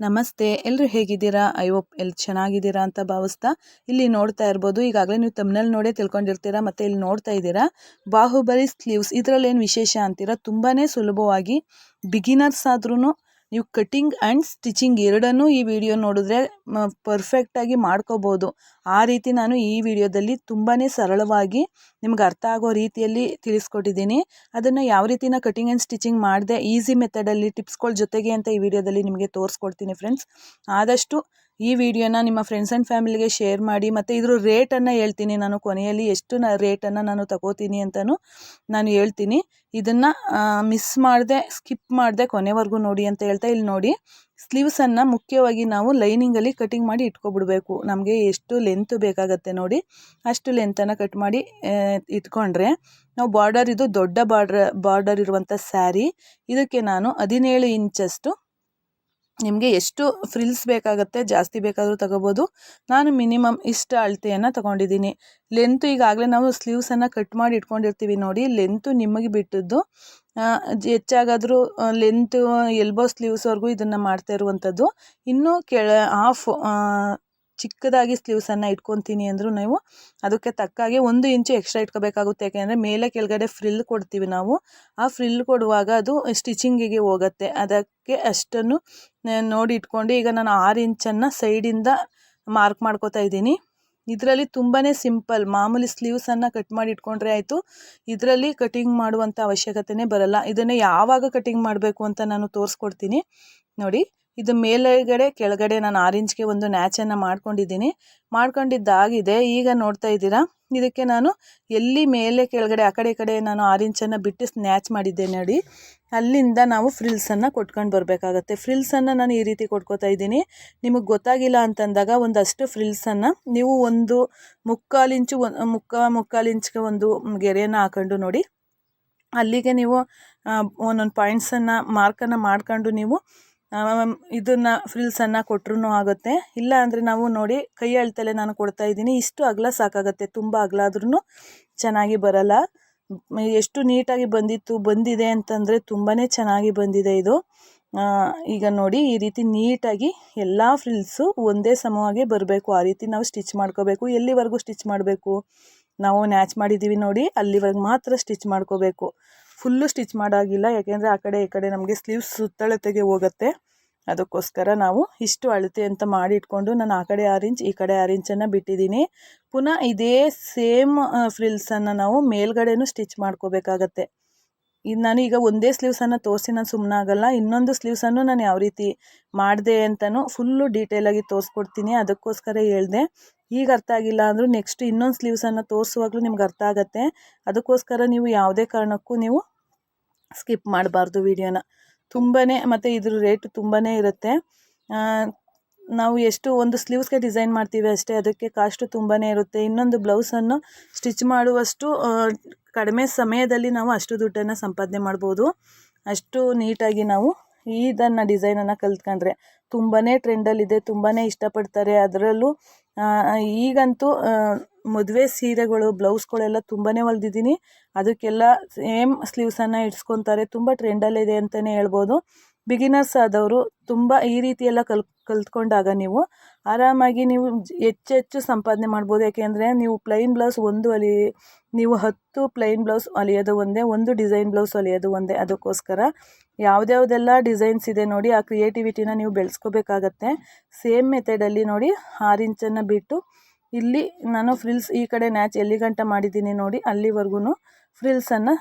ನಮಸ್ತೆ. ಎಲ್ಲರೂ ಹೇಗಿದ್ದೀರಾ? ಐ ಹೋಪ್ ಎಲ್ಲಿ ಚೆನ್ನಾಗಿದ್ದೀರಾ ಅಂತ ಭಾವಿಸ್ತಾ ಇಲ್ಲಿ ನೋಡ್ತಾ ಇರ್ಬೋದು. ಈಗಾಗಲೇ ನೀವು ತಮ್ಮನಲ್ಲಿ ನೋಡೇ ತಿಳ್ಕೊಂಡಿರ್ತೀರಾ, ಮತ್ತು ಇಲ್ಲಿ ನೋಡ್ತಾ ಇದ್ದೀರಾ. ಬಾಹುಬಲಿ ಸ್ಲೀವ್ಸ್ ಇದರಲ್ಲಿ ಏನು ವಿಶೇಷ ಅಂತೀರಾ? ತುಂಬಾ ಸುಲಭವಾಗಿ ಬಿಗಿನರ್ಸ್ ಆದ್ರೂ ನೀವು ಕಟಿಂಗ್ ಆ್ಯಂಡ್ ಸ್ಟಿಚಿಂಗ್ ಎರಡನ್ನೂ ಈ ವಿಡಿಯೋ ನೋಡಿದ್ರೆ ಪರ್ಫೆಕ್ಟಾಗಿ ಮಾಡ್ಕೋಬೋದು. ಆ ರೀತಿ ನಾನು ಈ ವಿಡಿಯೋದಲ್ಲಿ ತುಂಬಾ ಸರಳವಾಗಿ ನಿಮ್ಗೆ ಅರ್ಥ ಆಗೋ ರೀತಿಯಲ್ಲಿ ತಿಳಿಸ್ಕೊಟ್ಟಿದ್ದೀನಿ. ಅದನ್ನು ಯಾವ ರೀತಿನ ಕಟಿಂಗ್ ಆ್ಯಂಡ್ ಸ್ಟಿಚಿಂಗ್ ಮಾಡಿದೆ ಈಸಿ ಮೆಥಡಲ್ಲಿ ಟಿಪ್ಸ್ಗಳ ಜೊತೆಗೆ ಅಂತ ಈ ವಿಡಿಯೋದಲ್ಲಿ ನಿಮಗೆ ತೋರಿಸ್ಕೊಡ್ತೀನಿ ಫ್ರೆಂಡ್ಸ್ ಆದಷ್ಟು ಈ ವಿಡಿಯೋನ ನಿಮ್ಮ ಫ್ರೆಂಡ್ಸ್ ಆ್ಯಂಡ್ ಫ್ಯಾಮಿಲಿಗೆ ಶೇರ್ ಮಾಡಿ ಮತ್ತು ಇದ್ರ ರೇಟನ್ನು ಹೇಳ್ತೀನಿ. ನಾನು ಕೊನೆಯಲ್ಲಿ ಎಷ್ಟು ನ ರೇಟನ್ನು ನಾನು ತಗೋತೀನಿ ಅಂತಲೂ ನಾನು ಹೇಳ್ತೀನಿ. ಇದನ್ನು ಮಿಸ್ ಮಾಡದೆ ಸ್ಕಿಪ್ ಮಾಡಿದೆ ಕೊನೆವರೆಗೂ ನೋಡಿ ಅಂತ ಹೇಳ್ತಾ ಇಲ್ಲಿ ನೋಡಿ. ಸ್ಲೀವ್ಸನ್ನು ಮುಖ್ಯವಾಗಿ ನಾವು ಲೈನಿಂಗಲ್ಲಿ ಕಟಿಂಗ್ ಮಾಡಿ ಇಟ್ಕೊಬಿಡ್ಬೇಕು. ನಮಗೆ ಎಷ್ಟು ಲೆಂತ್ ಬೇಕಾಗತ್ತೆ ನೋಡಿ. ಅಷ್ಟು ಲೆಂತನ್ನು ಕಟ್ ಮಾಡಿ ಇಟ್ಕೊಂಡ್ರೆ ನಾವು ಬಾರ್ಡರ್ ಇದು ದೊಡ್ಡ ಬಾರ್ಡ್ರ್ ಬಾರ್ಡರ್ ಇರುವಂಥ ಸ್ಯಾರಿ ಇದಕ್ಕೆ ನಾನು ಹದಿನೇಳು ಇಂಚಷ್ಟು ನಿಮಗೆ ಎಷ್ಟು ಫ್ರಿಲ್ಸ್ ಬೇಕಾಗುತ್ತೆ ಜಾಸ್ತಿ ಬೇಕಾದರೂ ತಗೋಬೋದು. ನಾನು ಮಿನಿಮಮ್ ಇಷ್ಟು ಅಳತೆಯನ್ನು ತಗೊಂಡಿದ್ದೀನಿ. ಲೆಂತು ಈಗಾಗಲೇ ನಾವು ಸ್ಲೀವ್ಸನ್ನು ಕಟ್ ಮಾಡಿ ಇಟ್ಕೊಂಡಿರ್ತೀವಿ ನೋಡಿ ಲೆಂತು ನಿಮಗೆ ಬಿಟ್ಟದ್ದು. ಹೆಚ್ಚಾಗಾದರೂ ಲೆಂತು ಎಲ್ಬೋ ಸ್ಲೀವ್ಸ್ವರೆಗೂ ಇದನ್ನು ಮಾಡ್ತಾ ಇರುವಂಥದ್ದು. ಇನ್ನೂ ಕೆಳ ಹಾಫ್ ಚಿಕ್ಕದಾಗಿ ಸ್ಲೀವ್ಸನ್ನು ಇಟ್ಕೊತೀನಿ ಅಂದರೂ ನೀವು ಅದಕ್ಕೆ ತಕ್ಕಾಗೆ ಒಂದು ಇಂಚು ಎಕ್ಸ್ಟ್ರಾ ಇಟ್ಕೋಬೇಕಾಗುತ್ತೆ. ಯಾಕೆಂದರೆ ಮೇಲೆ ಕೆಳಗಡೆ ಫ್ರಿಲ್ ಕೊಡ್ತೀವಿ ನಾವು. ಆ ಫ್ರಿಲ್ ಕೊಡುವಾಗ ಅದು ಸ್ಟಿಚಿಂಗಿಗೆ ಹೋಗುತ್ತೆ. ಅದಕ್ಕೆ ಅಷ್ಟನ್ನು ನೋಡಿ ಇಟ್ಕೊಂಡು ಈಗ ನಾನು ಆರು ಇಂಚನ್ನು ಸೈಡಿಂದ ಮಾರ್ಕ್ ಮಾಡ್ಕೋತಾ ಇದ್ದೀನಿ. ಇದರಲ್ಲಿ ತುಂಬಾ ಸಿಂಪಲ್ ಮಾಮೂಲಿ ಸ್ಲೀವ್ಸನ್ನು ಕಟ್ ಮಾಡಿ ಇಟ್ಕೊಂಡ್ರೆ ಆಯಿತು. ಇದರಲ್ಲಿ ಕಟಿಂಗ್ ಮಾಡುವಂಥ ಅವಶ್ಯಕತೆಯೇ ಬರಲ್ಲ. ಇದನ್ನು ಯಾವಾಗ ಕಟಿಂಗ್ ಮಾಡಬೇಕು ಅಂತ ನಾನು ತೋರಿಸ್ಕೊಡ್ತೀನಿ. ನೋಡಿ. ಇದು ಮೇಲುಗಡೆ, ಕೆಳಗಡೆ ನಾನು ಆರೆಂಜ್ಗೆ ಒಂದು ನ್ಯಾಚನ್ನು ಮಾಡ್ಕೊಂಡಿದ್ದೀನಿ. ಮಾಡ್ಕೊಂಡಿದ್ದಾಗಿದೆ. ಈಗ ನೋಡ್ತಾ ಇದ್ದೀರಾ? ಇದಕ್ಕೆ ನಾನು ಎಲ್ಲಿ ಮೇಲೆ, ಕೆಳಗಡೆ, ಆ ಕಡೆ, ಈ ಕಡೆ ನಾನು ಆರೆಂಜನ್ನು ಬಿಟ್ಟು ಸ್ನ್ಯಾಚ್ ಮಾಡಿದ್ದೆ ನೋಡಿ ಅಲ್ಲಿಂದ ನಾವು ಫ್ರಿಲ್ಸನ್ನು ಕೊಟ್ಕೊಂಡು ಬರಬೇಕಾಗತ್ತೆ. ಫ್ರಿಲ್ಸನ್ನು ನಾನು ಈ ರೀತಿ ಕೊಟ್ಕೋತಾ ಇದ್ದೀನಿ. ನಿಮಗೆ ಗೊತ್ತಾಗಿಲ್ಲ ಅಂತಂದಾಗ ಒಂದಷ್ಟು ಫ್ರಿಲ್ಸನ್ನು ನೀವು ಒಂದು ಮುಕ್ಕಾಲು ಇಂಚು ಮುಕ್ಕ, ಮುಕ್ಕಾಲು ಇಂಚ್ಗೆ ಒಂದು ಗೆರೆಯನ್ನು ಹಾಕೊಂಡು ನೋಡಿ. ಅಲ್ಲಿಗೆ ನೀವು ಒಂದೊಂದು ಪಾಯಿಂಟ್ಸನ್ನು, ಮಾರ್ಕನ್ನು ಮಾಡ್ಕೊಂಡು ನೀವು ಇದನ್ನು ಫ್ರಿಲ್ಸನ್ನು ಕೊಟ್ರೂ ಆಗುತ್ತೆ. ಇಲ್ಲ ಅಂದರೆ ನಾವು ನೋಡಿ ಕೈ ಅಳ್ತಲೆ ನಾನು ಕೊಡ್ತಾ ಇದ್ದೀನಿ. ಇಷ್ಟು ಅಗಲ ಸಾಕಾಗುತ್ತೆ. ತುಂಬ ಅಗಲ ಆದ್ರೂ ಚೆನ್ನಾಗಿ ಬರಲ್ಲ. ಎಷ್ಟು ನೀಟಾಗಿ ಬಂದಿತ್ತು, ಬಂದಿದೆ ಅಂತಂದರೆ ತುಂಬಾ ಚೆನ್ನಾಗಿ ಬಂದಿದೆ ಇದು. ಈಗ ನೋಡಿ ಈ ರೀತಿ ನೀಟಾಗಿ ಎಲ್ಲ ಫ್ರಿಲ್ಸು ಒಂದೇ ಸಮವಾಗಿ ಬರಬೇಕು. ಆ ರೀತಿ ನಾವು ಸ್ಟಿಚ್ ಮಾಡ್ಕೋಬೇಕು. ಎಲ್ಲಿವರೆಗೂ ಸ್ಟಿಚ್ ಮಾಡಬೇಕು? ನಾವು ನ್ಯಾಚ್ ಮಾಡಿದ್ದೀವಿ ನೋಡಿ, ಅಲ್ಲಿವರೆಗೆ ಮಾತ್ರ ಸ್ಟಿಚ್ ಮಾಡ್ಕೋಬೇಕು. ಫುಲ್ಲು ಸ್ಟಿಚ್ ಮಾಡೋಗಿಲ್ಲ, ಯಾಕೆಂದರೆ ಆ ಕಡೆ ಈ ಕಡೆ ನಮಗೆ ಸ್ಲೀವ್ಸ್ ಸುತ್ತಳತೆಗೆ ಹೋಗುತ್ತೆ. ಅದಕ್ಕೋಸ್ಕರ ನಾವು ಇಷ್ಟು ಅಳತೆ ಅಂತ ಮಾಡಿ ಇಟ್ಕೊಂಡು ನಾನು ಆ ಕಡೆ ಆರು ಇಂಚ್ ಈ ಕಡೆ ಆರು ಇಂಚನ್ನು ಬಿಟ್ಟಿದ್ದೀನಿ ಪುನಃ ಇದೇ ಸೇಮ್ ಫ್ರಿಲ್ಸನ್ನು ನಾವು ಮೇಲ್ಗಡೆನೂ ಸ್ಟಿಚ್ ಮಾಡ್ಕೋಬೇಕಾಗತ್ತೆ. ಇದು ನಾನು ಈಗ ಒಂದೇ ಸ್ಲೀವ್ಸನ್ನು ತೋರಿಸಿ ನಾನು ಸುಮ್ಮನೆ ಆಗಲ್ಲ, ಇನ್ನೊಂದು ಸ್ಲೀವ್ಸನ್ನು ನಾನು ಯಾವ ರೀತಿ ಮಾಡಿದೆ ಅಂತಲೂ ಫುಲ್ಲು ಡೀಟೇಲಾಗಿ ತೋರಿಸ್ಕೊಡ್ತೀನಿ, ಅದಕ್ಕೋಸ್ಕರ ಹೇಳಿದೆ. ಈಗ ಅರ್ಥ ಆಗಿಲ್ಲ ಅಂದರೂ ನೆಕ್ಸ್ಟ್ ಇನ್ನೊಂದು ಸ್ಲೀವ್ಸನ್ನು ತೋರಿಸುವಾಗಲೂ ನಿಮ್ಗೆ ಅರ್ಥ ಆಗುತ್ತೆ. ಅದಕ್ಕೋಸ್ಕರ ನೀವು ಯಾವುದೇ ಕಾರಣಕ್ಕೂ ನೀವು ಸ್ಕಿಪ್ ಮಾಡಬಾರ್ದು ವಿಡಿಯೋನ. ತುಂಬಾ ಮತ್ತು ಇದ್ರ ರೇಟ್ ತುಂಬಾ ಇರುತ್ತೆ. ನಾವು ಎಷ್ಟು ಒಂದು ಸ್ಲೀವ್ಸ್ಗೆ ಡಿಸೈನ್ ಮಾಡ್ತೀವಿ ಅಷ್ಟೇ, ಅದಕ್ಕೆ ಕಾಸ್ಟು ತುಂಬಾ ಇರುತ್ತೆ. ಇನ್ನೊಂದು ಬ್ಲೌಸನ್ನು ಸ್ಟಿಚ್ ಮಾಡುವಷ್ಟು ಕಡಿಮೆ ಸಮಯದಲ್ಲಿ ನಾವು ಅಷ್ಟು ದುಡ್ಡನ್ನು ಸಂಪಾದನೆ ಮಾಡ್ಬೋದು. ಅಷ್ಟು ನೀಟಾಗಿ ನಾವು ಇದನ್ನು ಡಿಸೈನನ್ನು ಕಲ್ತ್ಕೊಂಡ್ರೆ ತುಂಬಾ ಟ್ರೆಂಡಲ್ಲಿದೆ ತುಂಬಾ ಇಷ್ಟಪಡ್ತಾರೆ. ಅದರಲ್ಲೂ ಈಗಂತೂ ಮದುವೆ ಸೀರೆಗಳು ಬ್ಲೌಸ್ಗಳೆಲ್ಲ ತುಂಬಾ ಹೊಲ್ದಿದ್ದೀನಿ. ಅದಕ್ಕೆಲ್ಲ ಸೇಮ್ ಸ್ಲೀವ್ಸನ್ನು ಇಡ್ಸ್ಕೊತಾರೆ ತುಂಬ ಟ್ರೆಂಡಲ್ಲಿದೆ ಅಂತಲೇ ಹೇಳ್ಬೋದು. ಬಿಗಿನರ್ಸ್ ಆದವರು ತುಂಬ ಈ ರೀತಿ ಎಲ್ಲ ಕಲ್, ಕಲ್ತ್ಕೊಂಡಾಗ ನೀವು ಆರಾಮಾಗಿ ನೀವು ಹೆಚ್ಚೆಚ್ಚು ಸಂಪಾದನೆ ಮಾಡ್ಬೋದು. ಯಾಕೆಂದರೆ ನೀವು ಪ್ಲೈನ್ ಬ್ಲೌಸ್ ಒಂದು ಹೊಲಿ ನೀವು ಹತ್ತು ಪ್ಲೈನ್ ಬ್ಲೌಸ್ ಹೊಲಿಯೋದು ಒಂದೇ, ಒಂದು ಡಿಸೈನ್ ಬ್ಲೌಸ್ ಹೊಲಿಯೋದು ಒಂದೇ. ಅದಕ್ಕೋಸ್ಕರ ಯಾವುದ್ಯಾವುದೆಲ್ಲ ಡಿಸೈನ್ಸ್ ಇದೆ ನೋಡಿ ಆ ಕ್ರಿಯೇಟಿವಿಟಿನ ನೀವು ಬೆಳೆಸ್ಕೋಬೇಕಾಗತ್ತೆ. ಸೇಮ್ ಮೆಥಡಲ್ಲಿ ನೋಡಿ ಆರು ಇಂಚನ್ನು ಬಿಟ್ಟು ಇಲ್ಲಿ ನಾನು ಫ್ರಿಲ್ಸ್ ಈ ಕಡೆ ನ್ಯಾಚ್ ಎಲ್ಲಿ ಗಂಟ ಮಾಡಿದ್ದೀನಿ ನೋಡಿ ಅಲ್ಲಿವರೆಗೂ ಫ್ರಿಲ್ಸನ್ನು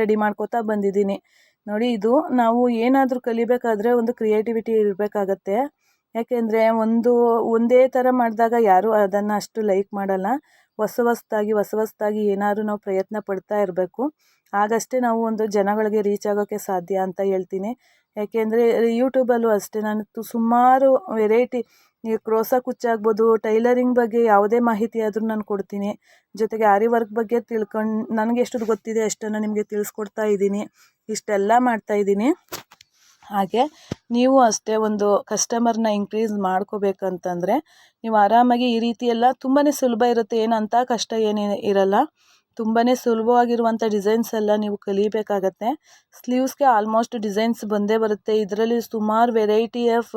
ರೆಡಿ ಮಾಡ್ಕೋತಾ ಬಂದಿದ್ದೀನಿ. ನೋಡಿ, ಇದು ನಾವು ಏನಾದರೂ ಕಲಿಬೇಕಾದ್ರೆ ಒಂದು ಕ್ರಿಯೇಟಿವಿಟಿ ಇರಬೇಕಾಗತ್ತೆ. ಯಾಕೆಂದರೆ ಒಂದು, ಒಂದೇ ಥರ ಮಾಡಿದಾಗ ಯಾರೂ ಅದನ್ನು ಅಷ್ಟು ಲೈಕ್ ಮಾಡಲ್ಲ. ಹೊಸ ಹೊಸದಾಗಿ ಹೊಸ ಹೊಸದಾಗಿ ಏನಾದರೂ ನಾವು ಪ್ರಯತ್ನ ಪಡ್ತಾ ಇರಬೇಕು. ಆಗಷ್ಟೇ ನಾವು ಒಂದು ಜನಗಳಿಗೆ ರೀಚ್ ಆಗೋಕ್ಕೆ ಸಾಧ್ಯ ಅಂತ ಹೇಳ್ತೀನಿ. ಯಾಕೆಂದರೆ ಯೂಟ್ಯೂಬಲ್ಲೂ ಅಷ್ಟೇ, ನಾನು ಸುಮಾರು ವೆರೈಟಿ ಈ ಕ್ರೋಸ ಕುಚ್ಚಾಗ್ಬೋದು, ಟೈಲರಿಂಗ್ ಬಗ್ಗೆ ಯಾವುದೇ ಮಾಹಿತಿ ಆದರೂ ನಾನು ಕೊಡ್ತೀನಿ. ಜೊತೆಗೆ ಆರಿ ವರ್ಕ್ ಬಗ್ಗೆ ತಿಳ್ಕೊಂಡು, ನನಗೆ ಎಷ್ಟು ಗೊತ್ತಿದೆ ಅಷ್ಟನ್ನು ನಿಮಗೆ ತಿಳಿಸ್ಕೊಡ್ತಾ ಇದ್ದೀನಿ. ಇಷ್ಟೆಲ್ಲ ಮಾಡ್ತಾಯಿದ್ದೀನಿ ಹಾಗೆ ನೀವು ಅಷ್ಟೇ ಒಂದು ಕಸ್ಟಮರ್ನ ಇನ್ಕ್ರೀಸ್ ಮಾಡ್ಕೋಬೇಕಂತಂದರೆ ನೀವು ಆರಾಮಾಗಿ ಈ ರೀತಿ ಎಲ್ಲ ತುಂಬಾ ಸುಲಭ ಇರುತ್ತೆ. ಏನು ಏನಂತ ಕಷ್ಟ ಏನೇ ಇರಲ್ಲ. ತುಂಬಾ ಸುಲಭವಾಗಿರುವಂಥ ಡಿಸೈನ್ಸ್ ಎಲ್ಲ ನೀವು ಕಲಿಬೇಕಾಗತ್ತೆ. ಸ್ಲೀವ್ಸ್ಗೆ ಆಲ್ಮೋಸ್ಟ್ ಡಿಸೈನ್ಸ್ ಬಂದೇ ಬರುತ್ತೆ. ಇದರಲ್ಲಿ ಸುಮಾರು ವೆರೈಟಿ ಆಫ್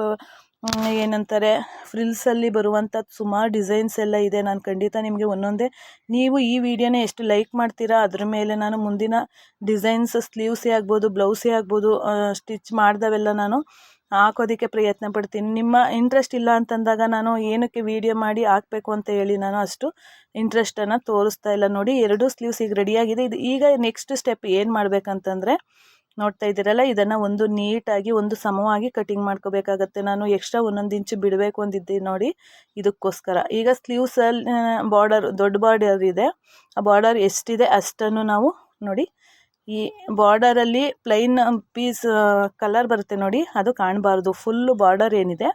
ಏನಂತಾರೆ ಫ್ರಿಲ್ಸಲ್ಲಿ ಬರುವಂಥ ಸುಮಾರು ಡಿಸೈನ್ಸ್ ಎಲ್ಲ ಇದೆ. ನಾನು ಖಂಡಿತ ನಿಮಗೆ ಒಂದೊಂದೇ, ನೀವು ಈ ವಿಡಿಯೋನ ಎಷ್ಟು ಲೈಕ್ ಮಾಡ್ತೀರಾ, ಅದ್ರ ಮೇಲೆ ನಾನು ಮುಂದಿನ ಡಿಸೈನ್ಸ್ ಸ್ಲೀವ್ಸೇ ಆಗ್ಬೋದು ಬ್ಲೌಸೇ ಆಗ್ಬೋದು ಸ್ಟಿಚ್ ಮಾಡ್ದವೆಲ್ಲ ನಾನು ಹಾಕೋದಕ್ಕೆ ಪ್ರಯತ್ನ ಪಡ್ತೀನಿ. ನಿಮ್ಮ ಇಂಟ್ರೆಸ್ಟ್ ಇಲ್ಲ ಅಂತಂದಾಗ ನಾನು ಏನಕ್ಕೆ ವಿಡಿಯೋ ಮಾಡಿ ಹಾಕಬೇಕು ಅಂತ ಹೇಳಿ ನಾನು ಅಷ್ಟು ಇಂಟ್ರೆಸ್ಟನ್ನು ತೋರಿಸ್ತಾ ಇಲ್ಲ. ನೋಡಿ, ಎರಡು ಸ್ಲೀವ್ಸ್ ಈಗ ರೆಡಿಯಾಗಿದೆ ಇದು ಈಗ ನೆಕ್ಸ್ಟ್ ಸ್ಟೆಪ್ ಏನು ಮಾಡಬೇಕಂತಂದರೆ ನೋಡ್ತಾ ಇದ್ದೀರಲ್ಲ, ಇದನ್ನು ಒಂದು ನೀಟಾಗಿ, ಒಂದು ಸಮವಾಗಿ ಕಟಿಂಗ್ ಮಾಡ್ಕೋಬೇಕಾಗತ್ತೆ. ನಾನು ಎಕ್ಸ್ಟ್ರಾ ಒಂದೊಂದು ಇಂಚು ಬಿಡಬೇಕು ಅಂದಿದ್ದೆ ನೋಡಿ ಇದಕ್ಕೋಸ್ಕರ. ಈಗ ಸ್ಲೀವ್ಸಲ್ಲಿ ಬಾರ್ಡರ್ ದೊಡ್ಡ ಬಾರ್ಡರ್ ಇದೆ. ಆ ಬಾರ್ಡರ್ ಎಷ್ಟಿದೆ ಅಷ್ಟನ್ನು ನಾವು ನೋಡಿ, ಈ ಬಾರ್ಡರಲ್ಲಿ ಪ್ಲೈನ್ ಪೀಸ್ ಕಲರ್ ಬರುತ್ತೆ ನೋಡಿ, ಅದು ಕಾಣಬಾರ್ದು. ಫುಲ್ಲು ಬಾರ್ಡರ್ ಏನಿದೆ.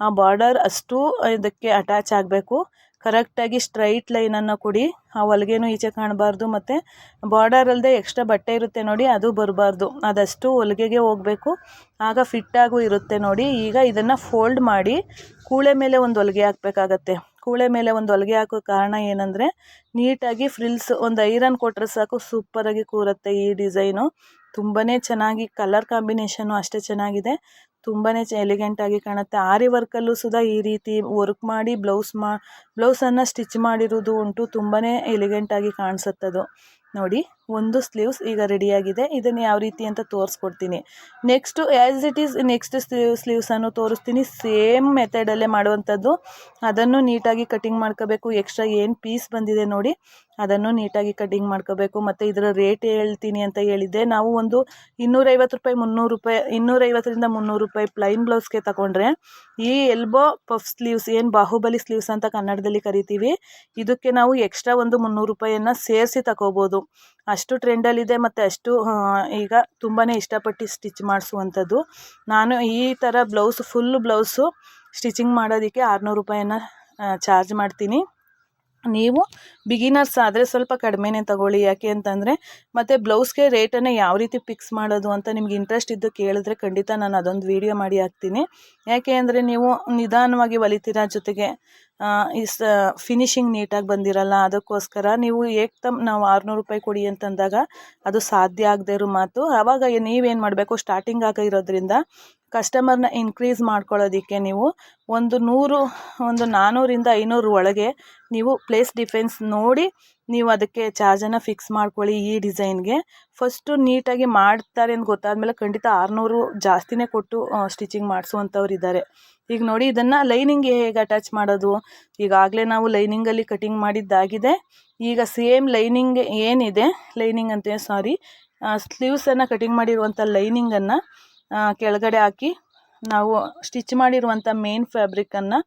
ಆ ಬಾರ್ಡರ್ ಅಷ್ಟು ಇದಕ್ಕೆ ಅಟ್ಯಾಚ್ ಆಗಬೇಕು. ಕರೆಕ್ಟಾಗಿ ಸ್ಟ್ರೈಟ್ ಲೈನನ್ನು ಕೊಡಿ. ಆ ಹೊಲಿಗೆನೂ ಈಚೆ ಕಾಣಬಾರ್ದು ಮತ್ತು ಬಾರ್ಡರ್ ಅಲ್ಲದೆ ಎಕ್ಸ್ಟ್ರಾ ಬಟ್ಟೆ ಇರುತ್ತೆ ನೋಡಿ, ಅದು ಬರಬಾರ್ದು. ಅದಷ್ಟು ಹೊಲಿಗೆಗೆ ಹೋಗಬೇಕು. ಆಗ ಫಿಟ್ಟಾಗೂ ಇರುತ್ತೆ ನೋಡಿ. ಈಗ ಇದನ್ನು ಫೋಲ್ಡ್ ಮಾಡಿ ಕೂಳೆ ಮೇಲೆ ಒಂದು ಹೊಲಿಗೆ ಹಾಕಬೇಕಾಗತ್ತೆ. ಕೂಳೆ ಮೇಲೆ ಒಂದು ಹೊಲಿಗೆ ಹಾಕೋ ಕಾರಣ ಏನಂದರೆ, ನೀಟಾಗಿ ಫ್ರಿಲ್ಸ್ ಒಂದು ಐರನ್ ಕೊಟ್ಟರೆ ಸಾಕು ಸೂಪರಾಗಿ ಕೂರುತ್ತೆ ಈ ಡಿಸೈನು ತುಂಬಾ ಚೆನ್ನಾಗಿ ಕಲರ್ ಕಾಂಬಿನೇಷನು ಅಷ್ಟೇ ಚೆನ್ನಾಗಿದೆ. ತುಂಬಾ ಎಲಿಗೆಂಟಾಗಿ ಕಾಣುತ್ತೆ. ಆರಿ ವರ್ಕಲ್ಲೂ ಸುದಾ ಈ ರೀತಿ ವರ್ಕ್ ಮಾಡಿ ಬ್ಲೌಸ್ ಮಾ ಬ್ಲೌಸನ್ನು ಸ್ಟಿಚ್ ಮಾಡಿರೋದು ಉಂಟು. ತುಂಬಾ ಎಲಿಗೆಂಟಾಗಿ ಕಾಣಿಸುತ್ತದು. ನೋಡಿ. ಒಂದು ಸ್ಲೀವ್ಸ್ ಈಗ ರೆಡಿಯಾಗಿದೆ ಇದನ್ನು ಯಾವ ರೀತಿ ಅಂತ ತೋರಿಸ್ಕೊಡ್ತೀನಿ. Next as it is next sleeve ಸ್ಲೀವ್ಸನ್ನು ತೋರಿಸ್ತೀನಿ. ಸೇಮ್ ಮೆಥಡಲ್ಲೇ ಮಾಡುವಂಥದ್ದು. ಅದನ್ನು ನೀಟಾಗಿ ಕಟಿಂಗ್ ಮಾಡ್ಕೋಬೇಕು. ಎಕ್ಸ್ಟ್ರಾ ಏನು ಪೀಸ್ ಬಂದಿದೆ ನೋಡಿ, ಅದನ್ನು ನೀಟಾಗಿ ಕಟಿಂಗ್ ಮಾಡ್ಕೋಬೇಕು. ಮತ್ತು ಇದರ ರೇಟ್ ಹೇಳ್ತೀನಿ ಅಂತ ಹೇಳಿದ್ದೆ. ನಾವು ಒಂದು ಇನ್ನೂರೈವತ್ತು ರೂಪಾಯಿ, ಮುನ್ನೂರು ರೂಪಾಯಿ, ಇನ್ನೂರೈವತ್ತರಿಂದ ಮುನ್ನೂರು ರೂಪಾಯಿ ಪ್ಲೈನ್ ಬ್ಲೌಸ್ಗೆ ತಗೊಂಡ್ರೆ, ಈ ಎಲ್ಬೋ ಪಫ್ ಸ್ಲೀವ್ಸ್ ಏನು ಬಾಹುಬಲಿ ಸ್ಲೀವ್ಸ್ ಅಂತ ಕನ್ನಡದಲ್ಲಿ ಕರಿತೀವಿ, ಇದಕ್ಕೆ ನಾವು ಎಕ್ಸ್ಟ್ರಾ ಒಂದು ಮುನ್ನೂರು ರೂಪಾಯಿಯನ್ನು ಸೇರಿಸಿ ತಗೋಬೋದು. ಅಷ್ಟು ಟ್ರೆಂಡಲ್ಲಿದೆ ಮತ್ತು ಅಷ್ಟು ಈಗ ತುಂಬಾ ಇಷ್ಟಪಟ್ಟು ಸ್ಟಿಚ್ ಮಾಡಿಸುವಂಥದ್ದು. ನಾನು ಈ ಥರ ಬ್ಲೌಸ್, ಫುಲ್ ಬ್ಲೌಸು ಸ್ಟಿಚಿಂಗ್ ಮಾಡೋದಕ್ಕೆ ಆರುನೂರು ರೂಪಾಯಿಯನ್ನು ಚಾರ್ಜ್ ಮಾಡ್ತೀನಿ. ನೀವು ಬಿಗಿನರ್ಸ್ ಆದರೆ ಸ್ವಲ್ಪ ಕಡಿಮೆನೇ ತಗೊಳ್ಳಿ. ಯಾಕೆ ಅಂತಂದರೆ ಮತ್ತು ಬ್ಲೌಸ್ಗೆ ರೇಟನ್ನು ಯಾವ ರೀತಿ ಫಿಕ್ಸ್ ಮಾಡೋದು ಅಂತ ನಿಮ್ಗೆ ಇಂಟ್ರೆಸ್ಟ್ ಇದ್ದು ಕೇಳಿದ್ರೆ ಖಂಡಿತ ನಾನು ಅದೊಂದು ವೀಡಿಯೋ ಮಾಡಿ ಹಾಕ್ತೀನಿ. ಯಾಕೆ ಅಂದರೆ ನೀವು ನಿಧಾನವಾಗಿ ಹೊಲಿತೀರ ಜೊತೆಗೆ. ಈ ಸ ಫಿನಿಶಿಂಗ್ ನೀಟಾಗಿ ಬಂದಿರಲ್ಲ, ಅದಕ್ಕೋಸ್ಕರ ನೀವು ಏಕ್ದಮ್ ನಾವು ಆರುನೂರು ರೂಪಾಯಿ ಕೊಡಿ ಅಂತಂದಾಗ ಅದು ಸಾಧ್ಯ ಆಗದೆ ಇರೋ ಮಾತು. ಆವಾಗ ನೀವೇನು ಮಾಡಬೇಕು? ಸ್ಟಾರ್ಟಿಂಗ್ ಆಗಿರೋದ್ರಿಂದ ಕಸ್ಟಮರ್ನ ಇನ್ಕ್ರೀಸ್ ಮಾಡ್ಕೊಳ್ಳೋದಕ್ಕೆ ನೀವು ಒಂದು ನೂರು, ಒಂದು ನಾನ್ನೂರಿಂದ ಐನೂರು ಒಳಗೆ ನೀವು ಪ್ಲೇಸ್ ಡಿಫೆನ್ಸ್ ನೋಡಿ ನೀವು ಅದಕ್ಕೆ ಚಾರ್ಜನ್ನು ಫಿಕ್ಸ್ ಮಾಡ್ಕೊಳ್ಳಿ ಈ ಡಿಸೈನ್ಗೆ ಫಸ್ಟು ನೀಟಾಗಿ ಮಾಡ್ತಾರೆ ಅಂತ ಗೊತ್ತಾದಮೇಲೆ ಖಂಡಿತ ಆರುನೂರು ಜಾಸ್ತಿನೇ ಕೊಟ್ಟು ಸ್ಟಿಚಿಂಗ್ ಮಾಡಿಸುವಂಥವ್ರು ಇದ್ದಾರೆ ಈಗ ನೋಡಿ ಇದನ್ನು ಲೈನಿಂಗ್ ಹೇಗೆ ಅಟ್ಯಾಚ್ ಮಾಡೋದು? ಈಗಾಗಲೇ ನಾವು ಲೈನಿಂಗಲ್ಲಿ ಕಟಿಂಗ್ ಮಾಡಿದ್ದಾಗಿದೆ. ಈಗ ಸೇಮ್ ಲೈನಿಂಗ್ ಏನಿದೆ? ಲೈನಿಂಗ್ ಅಂತ ಸಾರಿ ಸ್ಲೀವ್ಸನ್ನು ಕಟಿಂಗ್ ಮಾಡಿರುವಂಥ ಲೈನಿಂಗನ್ನು ಕೆಳಗಡೆ ಹಾಕಿ ನಾವು ಸ್ಟಿಚ್ ಮಾಡಿರುವಂಥ ಮೇನ್ ಫ್ಯಾಬ್ರಿಕ್ಕನ್ನು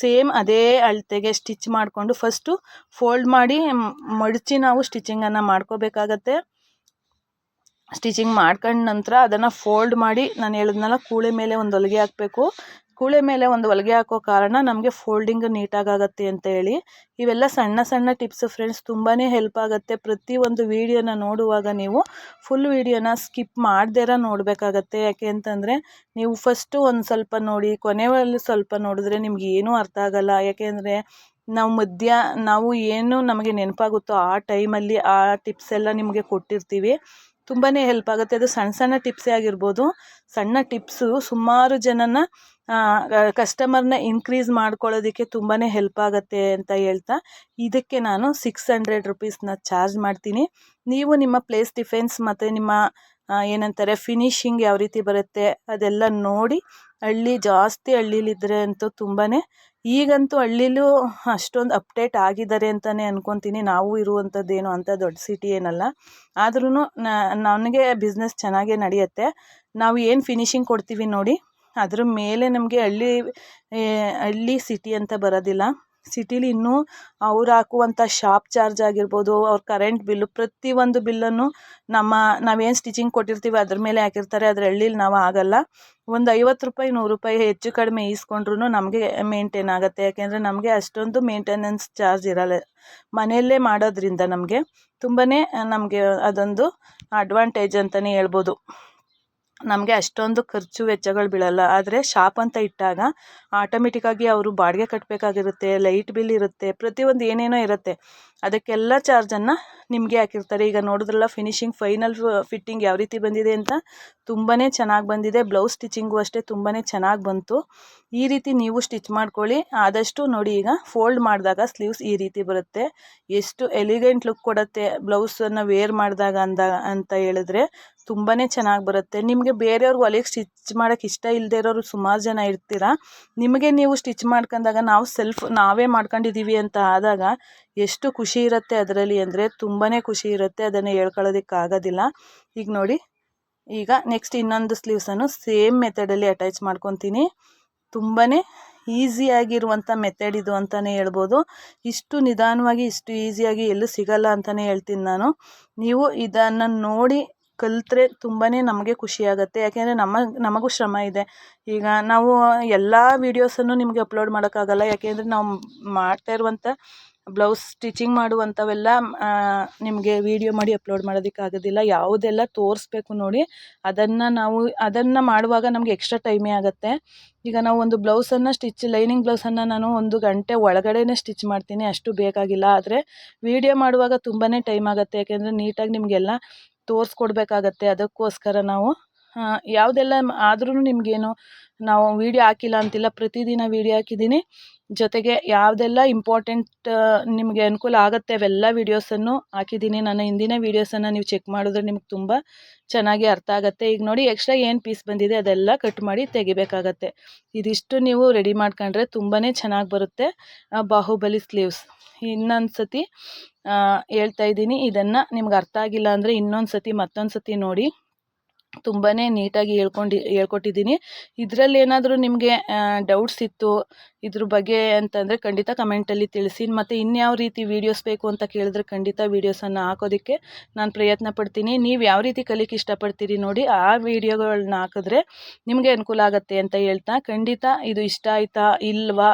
ಸೇಮ್ ಅದೇ ಅಳತೆಗೆ ಸ್ಟಿಚ್ ಮಾಡಿಕೊಂಡು ಫಸ್ಟು ಫೋಲ್ಡ್ ಮಾಡಿ ಮಡಚಿ ನಾವು ಸ್ಟಿಚಿಂಗನ್ನು ಮಾಡ್ಕೋಬೇಕಾಗತ್ತೆ. ಸ್ಟಿಚಿಂಗ್ ಮಾಡ್ಕೊಂಡ ನಂತರ ಅದನ್ನು ಫೋಲ್ಡ್ ಮಾಡಿ, ನಾನು ಹೇಳಿದ್ನಲ್ಲ, ಕೂಳೆ ಮೇಲೆ ಒಂದು ಹೊಲಿಗೆ ಹಾಕಬೇಕು. ಕೂಳೆ ಮೇಲೆ ಒಂದು ಹೊಲಿಗೆ ಹಾಕೋ ಕಾರಣ ನಮಗೆ ಫೋಲ್ಡಿಂಗ್ ನೀಟಾಗಿ ಆಗುತ್ತೆ ಅಂತ ಹೇಳಿ. ಇವೆಲ್ಲ ಸಣ್ಣ ಸಣ್ಣ ಟಿಪ್ಸ್ ಫ್ರೆಂಡ್ಸ್ ತುಂಬಾ ಹೆಲ್ಪ್ ಆಗುತ್ತೆ. ಪ್ರತಿಯೊಂದು ವೀಡಿಯೋನ ನೋಡುವಾಗ ನೀವು ಫುಲ್ ವೀಡಿಯೋನ ಸ್ಕಿಪ್ ಮಾಡ್ದೇರ ನೋಡಬೇಕಾಗತ್ತೆ. ಯಾಕೆ ಅಂತಂದರೆ ನೀವು ಫಸ್ಟು ಒಂದು ಸ್ವಲ್ಪ ನೋಡಿ ಕೊನೆಯಲ್ಲಿ ಸ್ವಲ್ಪ ನೋಡಿದ್ರೆ ನಿಮ್ಗೆ ಏನೂ ಅರ್ಥ ಆಗಲ್ಲ. ಯಾಕೆಂದರೆ ನಾವು ಮಧ್ಯ, ನಾವು ಏನು ನಮಗೆ ನೆನಪಾಗುತ್ತೋ ಆ ಟೈಮಲ್ಲಿ ಆ ಟಿಪ್ಸ್ ಎಲ್ಲ ನಿಮಗೆ ಕೊಟ್ಟಿರ್ತೀವಿ. ತುಂಬಾ ಹೆಲ್ಪ್ ಆಗುತ್ತೆ. ಅದು ಸಣ್ಣ ಸಣ್ಣ ಟಿಪ್ಸೇ ಆಗಿರ್ಬೋದು. ಸಣ್ಣ ಟಿಪ್ಸು ಸುಮಾರು ಜನನ ಕಸ್ಟಮರ್ನ ಇನ್ಕ್ರೀಸ್ ಮಾಡ್ಕೊಳ್ಳೋದಕ್ಕೆ ತುಂಬಾ ಹೆಲ್ಪ್ ಆಗುತ್ತೆ ಅಂತ ಹೇಳ್ತಾ, ಇದಕ್ಕೆ ನಾನು ಸಿಕ್ಸ್ ಹಂಡ್ರೆಡ್ ರುಪೀಸ್ನ ಚಾರ್ಜ್ ಮಾಡ್ತೀನಿ. ನೀವು ನಿಮ್ಮ ಪ್ಲೇಸ್ ಡಿಫೆನ್ಸ್ ಮತ್ತು ನಿಮ್ಮ ಏನಂತಾರೆ ಫಿನಿಶಿಂಗ್ ಯಾವ ರೀತಿ ಬರುತ್ತೆ ಅದೆಲ್ಲ ನೋಡಿ, ಹಳ್ಳಿ, ಜಾಸ್ತಿ ಹಳ್ಳಿಲಿದ್ರೆ ಅಂತೂ ತುಂಬಾ ಈಗಂತೂ ಹಳ್ಳಿಲೂ ಅಷ್ಟೊಂದು ಅಪ್ಡೇಟ್ ಆಗಿದ್ದಾರೆ ಅಂತಲೇ ಅನ್ಕೊತೀನಿ. ನಾವು ಇರುವಂಥದ್ದೇನು ಅಂತ ದೊಡ್ಡ ಸಿಟಿ ಏನಲ್ಲ. ಆದ್ರೂ ನನಗೆ ಬಿಸ್ನೆಸ್ ಚೆನ್ನಾಗೇ ನಡೆಯುತ್ತೆ. ನಾವು ಏನು ಫಿನಿಶಿಂಗ್ ಕೊಡ್ತೀವಿ ನೋಡಿ ಅದ್ರ ಮೇಲೆ ನಮಗೆ ಹಳ್ಳಿ ಹಳ್ಳಿ ಸಿಟಿ ಅಂತ ಬರೋದಿಲ್ಲ. ಸಿಟಿಲಿ ಇನ್ನೂ ಅವ್ರು ಹಾಕುವಂಥ ಶಾಪ್ ಚಾರ್ಜ್ ಆಗಿರ್ಬೋದು, ಅವ್ರ ಕರೆಂಟ್ ಬಿಲ್ಲು ಪ್ರತಿಯೊಂದು ಬಿಲ್ಲನ್ನು ನಮ್ಮ, ನಾವೇನು ಸ್ಟಿಚಿಂಗ್ ಕೊಟ್ಟಿರ್ತೀವಿ ಅದ್ರ ಮೇಲೆ ಹಾಕಿರ್ತಾರೆ. ಅದ್ರ ಹಳ್ಳೀಲಿ ನಾವು ಆಗಲ್ಲ. ಒಂದು ಐವತ್ತು ರೂಪಾಯಿ, ನೂರು ರೂಪಾಯಿ ಹೆಚ್ಚು ಕಡಿಮೆ ಈಸ್ಕೊಂಡ್ರು ನಮಗೆ ಮೇಂಟೈನ್ ಆಗುತ್ತೆ. ಯಾಕೆಂದರೆ ನಮಗೆ ಅಷ್ಟೊಂದು ಮೇಂಟೆನೆನ್ಸ್ ಚಾರ್ಜ್ ಇರಲ್ಲ. ಮನೆಯಲ್ಲೇ ಮಾಡೋದ್ರಿಂದ ನಮಗೆ ತುಂಬಾ ನಮಗೆ ಅದೊಂದು ಅಡ್ವಾಂಟೇಜ್ ಅಂತಲೇ ಹೇಳ್ಬೋದು. ನಮಗೆ ಅಷ್ಟೊಂದು ಖರ್ಚು ವೆಚ್ಚಗಳು ಬೀಳಲ್ಲ. ಆದರೆ ಶಾಪ್ ಅಂತ ಇಟ್ಟಾಗ ಆಟೋಮೆಟಿಕ್ಕಾಗಿ ಅವರು ಬಾಡಿಗೆ ಕಟ್ಟಬೇಕಾಗಿರುತ್ತೆ ಲೈಟ್ ಬಿಲ್ ಇರುತ್ತೆ, ಪ್ರತಿಯೊಂದು ಏನೇನೋ ಇರುತ್ತೆ. ಅದಕ್ಕೆಲ್ಲ ಚಾರ್ಜನ್ನು ನಿಮಗೆ ಹಾಕಿರ್ತಾರೆ. ಈಗ ನೋಡಿದ್ರಲ್ಲ ಫಿನಿಶಿಂಗ್ ಫೈನಲ್ ಫಿಟ್ಟಿಂಗ್ ಯಾವ ರೀತಿ ಬಂದಿದೆ ಅಂತ ತುಂಬಾ ಚೆನ್ನಾಗಿ ಬಂದಿದೆ. ಬ್ಲೌಸ್ ಸ್ಟಿಚಿಂಗು ಅಷ್ಟೇ ತುಂಬಾ ಚೆನ್ನಾಗಿ ಬಂತು. ಈ ರೀತಿ ನೀವು ಸ್ಟಿಚ್ ಮಾಡ್ಕೊಳ್ಳಿ. ಆದಷ್ಟು ನೋಡಿ ಈಗ ಫೋಲ್ಡ್ ಮಾಡಿದಾಗ ಸ್ಲೀವ್ಸ್ ಈ ರೀತಿ ಬರುತ್ತೆ. ಎಷ್ಟು ಎಲಿಗೆಂಟ್ ಲುಕ್ ಕೊಡುತ್ತೆ ಬ್ಲೌಸನ್ನು ವೇರ್ ಮಾಡಿದಾಗ ಅಂದ, ಅಂತ ಹೇಳಿದ್ರೆ ತುಂಬಾ ಚೆನ್ನಾಗಿ ಬರುತ್ತೆ. ನಿಮಗೆ ಬೇರೆಯವ್ರಿಗೆ ಹೊಲಿಗೆ ಸ್ಟಿಚ್ ಮಾಡೋಕ್ಕೆ ಇಷ್ಟ ಇಲ್ಲದೆ ಇರೋರು ಸುಮಾರು ಜನ ಇರ್ತೀರ? ನಿಮಗೆ ನೀವು ಸ್ಟಿಚ್ ಮಾಡ್ಕೊಂಡಾಗ ನಾವು ಸೆಲ್ಫ್ ನಾವೇ ಮಾಡ್ಕೊಂಡಿದ್ದೀವಿ ಅಂತ ಆದಾಗ ಎಷ್ಟು ಖುಷಿ ಇರುತ್ತೆ ಅದರಲ್ಲಿ ಅಂದರೆ ತುಂಬಾ ಖುಷಿ ಇರುತ್ತೆ, ಅದನ್ನು ಹೇಳ್ಕೊಳ್ಳೋದಕ್ಕೆ ಆಗೋದಿಲ್ಲ ಈಗ ನೋಡಿ, ಈಗ ನೆಕ್ಸ್ಟ್ ಇನ್ನೊಂದು ಸ್ಲೀವ್ಸನ್ನು ಸೇಮ್ ಮೆಥಡಲ್ಲಿ ಅಟ್ಯಾಚ್ ಮಾಡ್ಕೊತೀನಿ. ತುಂಬಾ ಈಸಿಯಾಗಿರುವಂಥ ಮೆಥಡ್ ಇದು ಅಂತಲೇ ಹೇಳ್ಬೋದು. ಇಷ್ಟು ನಿಧಾನವಾಗಿ, ಇಷ್ಟು ಈಸಿಯಾಗಿ ಎಲ್ಲೂ ಸಿಗಲ್ಲ ಅಂತಲೇ ಹೇಳ್ತೀನಿ ನಾನು. ನೀವು ಇದನ್ನು ನೋಡಿ ಕಲಿತ್ರೆ ತುಂಬಾ ನಮಗೆ ಖುಷಿಯಾಗುತ್ತೆ ಯಾಕೆಂದರೆ ನಮ್ಮ, ನಮಗೂ ಶ್ರಮ ಇದೆ. ಈಗ ನಾವು ಎಲ್ಲ ವೀಡಿಯೋಸನ್ನು ನಿಮಗೆ ಅಪ್ಲೋಡ್ ಮಾಡೋಕ್ಕಾಗಲ್ಲ. ಯಾಕೆಂದರೆ ನಾವು ಮಾಡ್ತಾ ಇರುವಂಥ ಬ್ಲೌಸ್ ಸ್ಟಿಚಿಂಗ್ ಮಾಡುವಂಥವೆಲ್ಲ ನಿಮಗೆ ವೀಡಿಯೋ ಮಾಡಿ ಅಪ್ಲೋಡ್ ಮಾಡೋದಕ್ಕಾಗೋದಿಲ್ಲ. ಯಾವುದೆಲ್ಲ ತೋರಿಸ್ಬೇಕು ನೋಡಿ, ಅದನ್ನು ನಾವು, ಅದನ್ನು ಮಾಡುವಾಗ ನಮಗೆ ಎಕ್ಸ್ಟ್ರಾ ಟೈಮೇ ಆಗುತ್ತೆ. ಈಗ ನಾವು ಒಂದು ಬ್ಲೌಸನ್ನು ಸ್ಟಿಚ್ ಲೈನಿಂಗ್ ಬ್ಲೌಸನ್ನು ನಾನು ಒಂದು ಗಂಟೆ ಒಳಗಡೆನೇ ಸ್ಟಿಚ್ ಮಾಡ್ತೀನಿ, ಅಷ್ಟು ಬೇಕಾಗಿಲ್ಲ. ಆದರೆ ವೀಡಿಯೋ ಮಾಡುವಾಗ ತುಂಬಾ ಟೈಮ್ ಆಗುತ್ತೆ. ಯಾಕೆಂದರೆ ನೀಟಾಗಿ ನಿಮಗೆಲ್ಲ ತೋರಿಸ್ಕೊಡ್ಬೇಕಾಗತ್ತೆ. ಅದಕ್ಕೋಸ್ಕರ ನಾವು ಯಾವುದೆಲ್ಲ ಆದ್ರೂ ನಿಮಗೇನು ನಾವು ವೀಡಿಯೋ ಹಾಕಿಲ್ಲ ಅಂತಿಲ್ಲ, ಪ್ರತಿದಿನ ವೀಡಿಯೋ ಹಾಕಿದ್ದೀನಿ. ಜೊತೆಗೆ ಯಾವುದೆಲ್ಲ ಇಂಪಾರ್ಟೆಂಟ್ ನಿಮಗೆ ಅನುಕೂಲ ಆಗುತ್ತೆ ಅವೆಲ್ಲ ವೀಡಿಯೋಸನ್ನು ಹಾಕಿದ್ದೀನಿ. ನನ್ನ ಹಿಂದಿನ ವೀಡಿಯೋಸನ್ನು ನೀವು ಚೆಕ್ ಮಾಡಿದ್ರೆ ನಿಮ್ಗೆ ತುಂಬ ಚೆನ್ನಾಗಿ ಅರ್ಥ ಆಗುತ್ತೆ. ಈಗ ನೋಡಿ ಎಕ್ಸ್ಟ್ರಾ ಏನು ಪೀಸ್ ಬಂದಿದೆ ಅದೆಲ್ಲ ಕಟ್ ಮಾಡಿ ತೆಗಿಬೇಕಾಗತ್ತೆ. ಇದಿಷ್ಟು ನೀವು ರೆಡಿ ಮಾಡ್ಕೊಂಡ್ರೆ ತುಂಬಾ ಚೆನ್ನಾಗಿ ಬರುತ್ತೆ ಬಾಹುಬಲಿ ಸ್ಲೀವ್ಸ್ ಇನ್ನೊಂದು ಸತಿ ಹೇಳ್ತಾ ಇದ್ದೀನಿ, ಇದನ್ನು ನಿಮ್ಗೆ ಅರ್ಥ ಆಗಿಲ್ಲ ಅಂದರೆ ಇನ್ನೊಂದು ಸತಿ ಮತ್ತೊಂದು ಸತಿ ನೋಡಿ. ತುಂಬಾ ನೀಟಾಗಿ ಹೇಳ್ಕೊಂಡು, ಹೇಳ್ಕೊಟ್ಟಿದ್ದೀನಿ. ಇದರಲ್ಲಿ ಏನಾದರೂ ನಿಮಗೆ ಡೌಟ್ಸ್ ಇತ್ತು, ಇದ್ರ ಬಗ್ಗೆ ಅಂತಂದರೆ ಖಂಡಿತ ಕಮೆಂಟಲ್ಲಿ ತಿಳಿಸಿ. ಮತ್ತು ಇನ್ಯಾವ ರೀತಿ ವೀಡಿಯೋಸ್ ಬೇಕು ಅಂತ ಕೇಳಿದ್ರೆ ಖಂಡಿತ ವೀಡಿಯೋಸನ್ನು ಹಾಕೋದಕ್ಕೆ ನಾನು ಪ್ರಯತ್ನ ಪಡ್ತೀನಿ. ನೀವು ಯಾವ ರೀತಿ ಕಲಿಕೆ ಇಷ್ಟಪಡ್ತೀರಿ ನೋಡಿ, ಆ ವೀಡಿಯೋಗಳನ್ನ ಹಾಕಿದ್ರೆ ನಿಮಗೆ ಅನುಕೂಲ ಆಗುತ್ತೆ ಅಂತ ಹೇಳ್ತಾ, ಖಂಡಿತ ಇದು ಇಷ್ಟ ಆಯಿತಾ, ಇಲ್ವಾ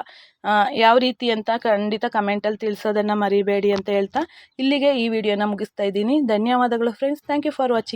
ಯಾವ ರೀತಿ ಅಂತ ಖಂಡಿತ ಕಮೆಂಟಲ್ಲಿ ತಿಳಿಸೋದನ್ನು ಮರಿಬೇಡಿ ಅಂತ ಹೇಳ್ತಾ, ಇಲ್ಲಿಗೆ ಈ ವಿಡಿಯೋನ ಮುಗಿಸ್ತಾ ಇದ್ದೀನಿ. ಧನ್ಯವಾದಗಳು friends thank you for watching